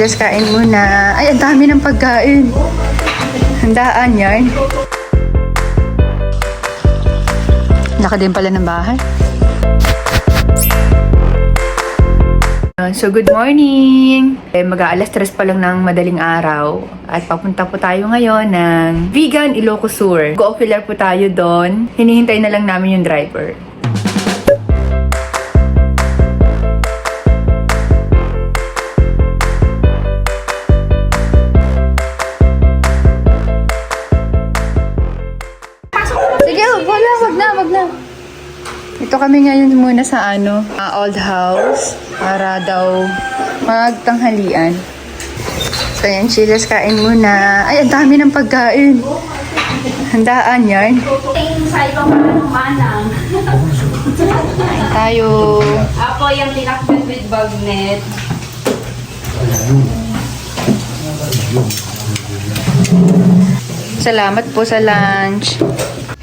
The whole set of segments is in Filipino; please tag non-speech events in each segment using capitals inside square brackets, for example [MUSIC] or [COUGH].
Just kain muna. Ay, ang dami ng pagkain. Handaan yan. Laka din pala ng bahay. So, good morning! Eh, mag-aalas tres pa lang ng madaling araw. At papunta po tayo ngayon ng Vegan Ilocos Sur. Go-ocular po tayo doon. Hinihintay na lang namin yung driver. Ito kami ngayon muna sa ano, ah, old house para daw magtanghalian. So yan, chillers, kain muna. Ay, ang dami ng pagkain. Handaan yan. Kain tayo. Apo yung tinakbit with bagnet. Salamat po sa lunch.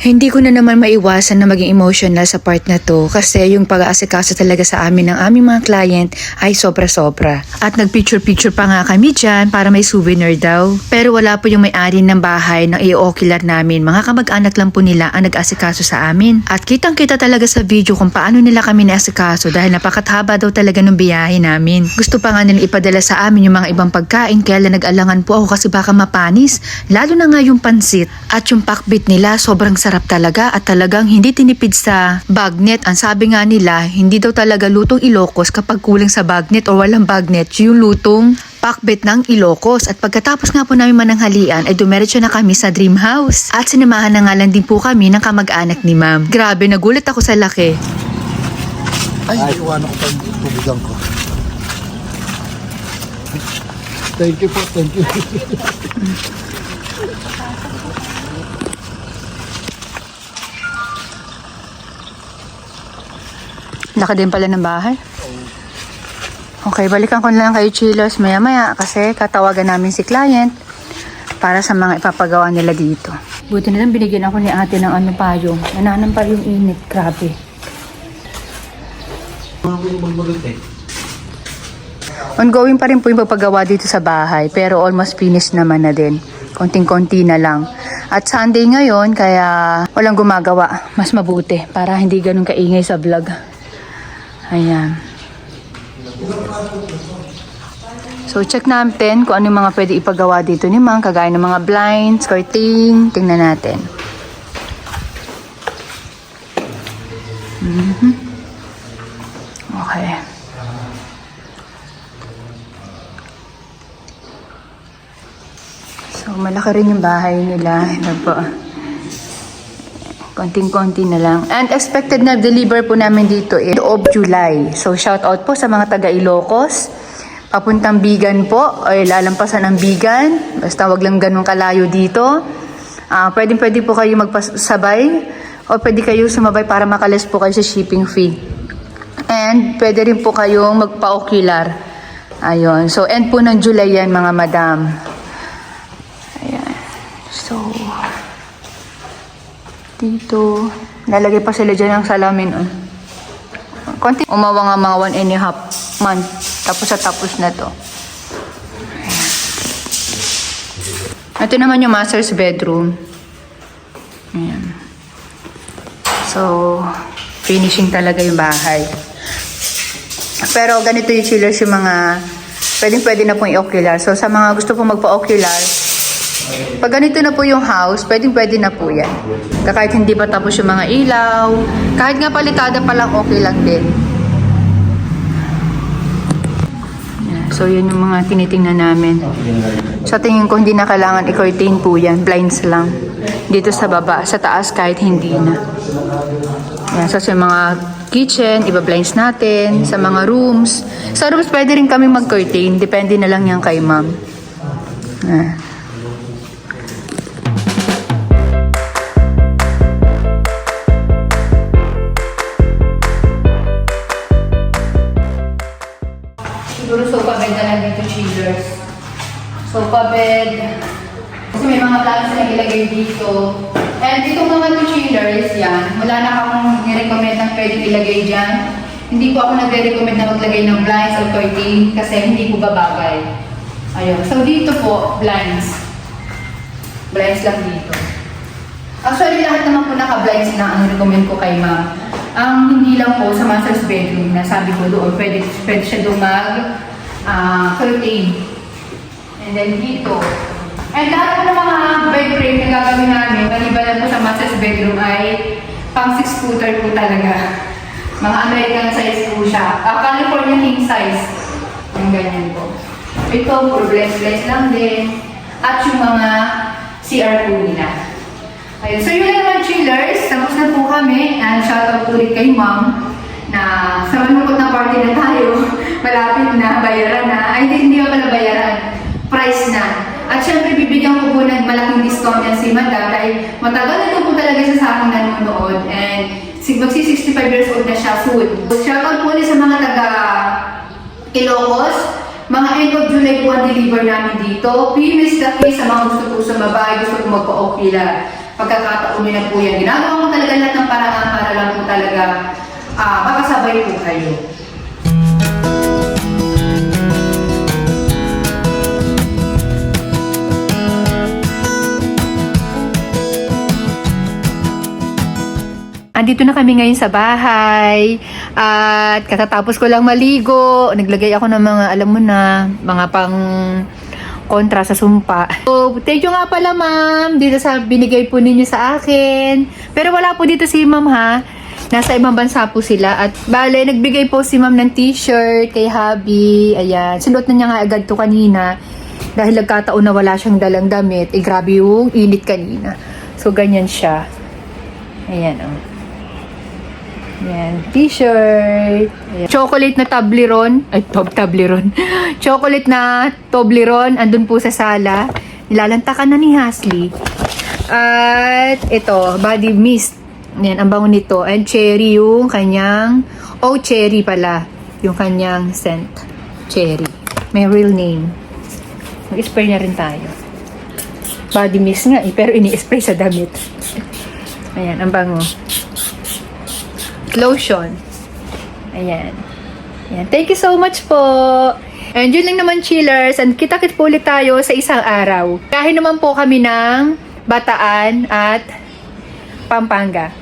Hindi ko na naman maiwasan na maging emotional sa part na to kasi yung pag-aasikaso talaga sa amin ng aming mga client ay sobra-sobra. At nag-picture-picture pa nga kami dyan para may souvenir daw. Pero wala po yung may-ari ng bahay ng i-ocular namin. Mga kamag-anak lang po nila ang nag-asikaso sa amin. At kitang-kita talaga sa video kung paano nila kami na-asikaso dahil napakataba daw talaga ng biyahe namin. Gusto pa nga nila ipadala sa amin yung mga ibang pagkain kaya lang nag-alangan po ako kasi baka mapanis. Lalo na nga yung pansit at yung pakbit nila sobrang sarap talaga at talagang hindi tinipid sa bagnet. Ang sabi nga nila, hindi daw talaga lutong Ilocos kapag kulang sa bagnet o walang bagnet yung lutong pakbet ng Ilocos. At pagkatapos nga po namin mananghalian ay dumiretso na kami sa dream house. At sinamahan na nga lang din po kami ng kamag-anak ni ma'am. Grabe, nagulat ako sa laki. Ay, iwan ako pa yung tubigan ko. Thank you po, thank you. [LAUGHS] Laka din pala ng bahay. Okay, balikan ko na lang kayo chillers maya maya kasi katawagan namin si client para sa mga ipapagawa nila dito. Buti na lang binigyan ako ni ate ng ano payong. Nananampal yung init. Grabe. Ongoing pa rin po yung pagpagawa dito sa bahay pero almost finished naman na din. Konting-konti na lang. At Sunday ngayon kaya walang gumagawa. Mas mabuti para hindi ganun kaingay sa vlog. Ayan. So, check natin kung ano yung mga pwede ipagawa dito ni Mang, kagaya ng mga blinds, curtain. Tingnan natin. Mhm. Okay. So, malaki rin yung bahay nila. Ito po. Konting-konti na lang. And expected na deliver po namin dito in of July. So shout out po sa mga taga Ilocos. Papuntang Bigan po, o lalampasan ng Bigan. Basta wag lang ganun kalayo dito. Ah, pwede pwede po kayo magpasabay o pwede kayo sumabay para makalis po kayo sa shipping fee. And pwede rin po kayong magpa-ocular. Ayun. So end po ng July yan mga madam. Ayan. So, dito. Lalagay pa sila dyan ng salamin. Oh. Konti. Umawa nga mga one and a half month. Tapos sa tapos na to. Ito naman yung master's bedroom. Ayan. So, finishing talaga yung bahay. Pero ganito yung chillers yung mga pwedeng pwede na pong i-ocular. So, sa mga gusto pong magpa-ocular, pag ganito na po yung house, pwedeng pwede na po yan. Kahit hindi pa tapos yung mga ilaw, kahit nga palitada pa lang, okay lang din. So, yun yung mga tinitingnan namin. Sa tingin ko, hindi na kailangan i-curtain po yan. Blinds lang. Dito sa baba, sa taas kahit hindi na. Yan. So, sa mga kitchen, iba blinds natin. Sa mga rooms. Sa rooms, pwede rin kami mag-curtain. Depende na lang yan kay ma'am. Yan. Siguro sofa bed na lang dito, chillers. Sofa bed. Kasi may mga plano silang ilagay dito. And itong mga chillers, yan. Wala na akong i-recommend na pwedeng ilagay dyan. Hindi po ako nagre-recommend na maglagay ng blinds or curtain kasi hindi po babagay. Ayun. So, dito po, blinds. Blinds lang dito. Actually, lahat naman po naka-blinds na ang recommend ko kay ma'am. Ang hindi lang po sa master's bedroom na sabi ko doon, pwede, pwede siya doon mag ah, curtain. And then dito. And lahat ng mga bed frame na gagawin namin, maliban po sa master's bedroom ay pang 6 footer po talaga. Mga American size po siya. Ah, California king size. Ang ganyan po. Ito, puro bless-bless lang din. At yung mga CR po nila. Ayun. So yun lang naman chillers. Tapos na po kami. And ulit kay ma'am na sa malungkot na party na tayo. [LAUGHS] Malapit na, bayaran na. Ay, hindi, pa pala bayaran. Price na. At syempre, bibigyan ko po ng malaking discount yan si Madam dahil matagal na po talaga siya sa akin nanonood. And si- magsi 65 years old na siya soon. Shoutout po ulit sa mga taga Ilocos. Mga end of July po ang deliver namin dito. The case sa mga gusto po sumabay, gusto po magpa-okila. Pagkakataon na po yan. Ginagawa ko talaga lahat ng paraan para lang po talaga ah, makasabay po kayo. Andito na kami ngayon sa bahay at katatapos ko lang maligo. Naglagay ako ng mga, alam mo na, mga pang kontra sa sumpa. So, thank you nga pala ma'am dito sa binigay po ninyo sa akin. Pero wala po dito si ma'am ha. Nasa ibang bansa po sila at bale, nagbigay po si ma'am ng t-shirt kay hubby. Ayan, sinuot na niya nga agad to kanina. Dahil nagkataon na wala siyang dalang damit. Eh, grabe yung init kanina. So, ganyan siya. Ayan, oh. Yan, t-shirt. Ayan. Chocolate na Toblerone. Ay, top Toblerone. [LAUGHS] Chocolate na Toblerone. Andun po sa sala. Nilalantakan na ni Hasley. At ito, body mist. Yan, ang bango nito. And cherry yung kanyang, oh, cherry pala. Yung kanyang scent. Cherry. May real name. Mag-spray na rin tayo. Body mist nga eh, pero ini-spray sa damit. Ayan, ang bango lotion. Ayan. Ayan. Thank you so much po. And yun lang naman chillers. And kita-kit po ulit tayo sa isang araw. Kahit naman po kami ng Bataan at Pampanga.